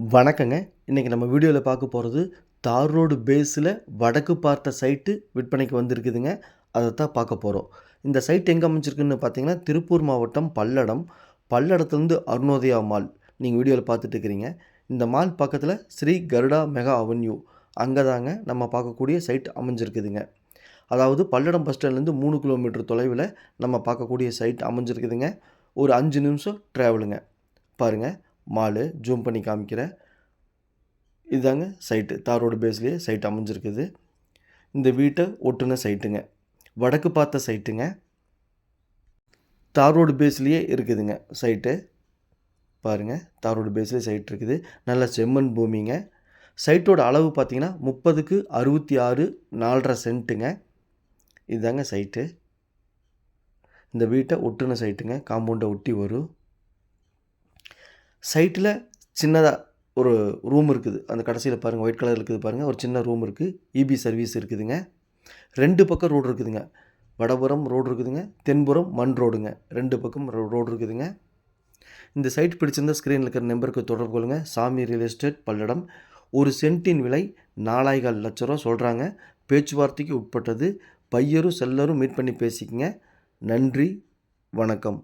வணக்கங்க. இன்றைக்கி நம்ம வீடியோவில் பார்க்க போகிறது தார் ரோடு பேஸில் வடக்கு பார்த்த சைட்டு விற்பனைக்கு வந்திருக்குதுங்க. அதை தான் பார்க்க போகிறோம் இந்த சைட் எங்கே அமைஞ்சிருக்குன்னு பார்த்தீங்கன்னா திருப்பூர் மாவட்டம் பல்லடம். பல்லடத்துலேருந்து அருணோதயா மால். நீங்கள் வீடியோவில் பார்த்துட்டு இருக்கிறீங்க. இந்த மால் பக்கத்தில் ஸ்ரீ கருடா மெகா அவென்யூ. அங்கே தாங்க நம்ம பார்க்கக்கூடிய சைட் அமைஞ்சிருக்குதுங்க. அதாவது பல்லடம் பஸ் ஸ்டாண்ட்லேருந்து மூணு கிலோமீட்டர் தொலைவில் நம்ம பார்க்கக்கூடிய சைட் அமைஞ்சிருக்குதுங்க. ஒரு அஞ்சு நிமிஷம் ட்ராவலுங்க பாருங்கள் மாலு ஜூம் பண்ணி காமிக்கிறேன். இதுதாங்க சைட்டு. தார் ரோடு பேஸ்லேயே சைட் அமைஞ்சிருக்குது. இந்த வீட்டை ஒட்டுன சைட்டுங்க. வடக்கு பார்த்த சைட்டுங்க. தார் ரோடு பேஸ்லேயே இருக்குதுங்க சைட்டு. பாருங்கள் தார் ரோடு பேஸ்லேயே சைட் இருக்குது. நல்ல செம்மண் பூமிங்க. சைட்டோட அளவு பார்த்தீங்கன்னா முப்பதுக்கு அறுபத்தி ஆறு நாலரை சென்ட்டுங்க. இதுதாங்க சைட்டு. இந்த வீட்டை ஒட்டுன சைட்டுங்க. காம்பவுண்டை ஒட்டி வரும். சைட்டில் சின்னதாக ஒரு ரூம் இருக்குது. அந்த கடைசியில் பாருங்கள் ஒயிட் கலர் இருக்குது பாருங்கள் ஒரு சின்ன ரூம் இருக்குது இபி சர்வீஸ் இருக்குதுங்க. ரெண்டு பக்கம் ரோடு இருக்குதுங்க. வடபுறம் ரோடு இருக்குதுங்க. தென்புறம் மண் ரோடுங்க ரெண்டு பக்கம் ரோடு இருக்குதுங்க. இந்த சைட் பிடிச்சிருந்த ஸ்க்ரீனில் இருக்கிற நம்பருக்கு தொடர்பு கொள்ளுங்கள் சாமி ரியல் எஸ்டேட் பல்லடம். ஒரு சென்ட்டின் விலை நாலாயிரம் லட்ச ரூபா சொல்கிறாங்க பேச்சுவார்த்தைக்கு உட்பட்டது. பையரும் செல்லரும் மீட் பண்ணி பேசிக்கங்க. நன்றி வணக்கம்.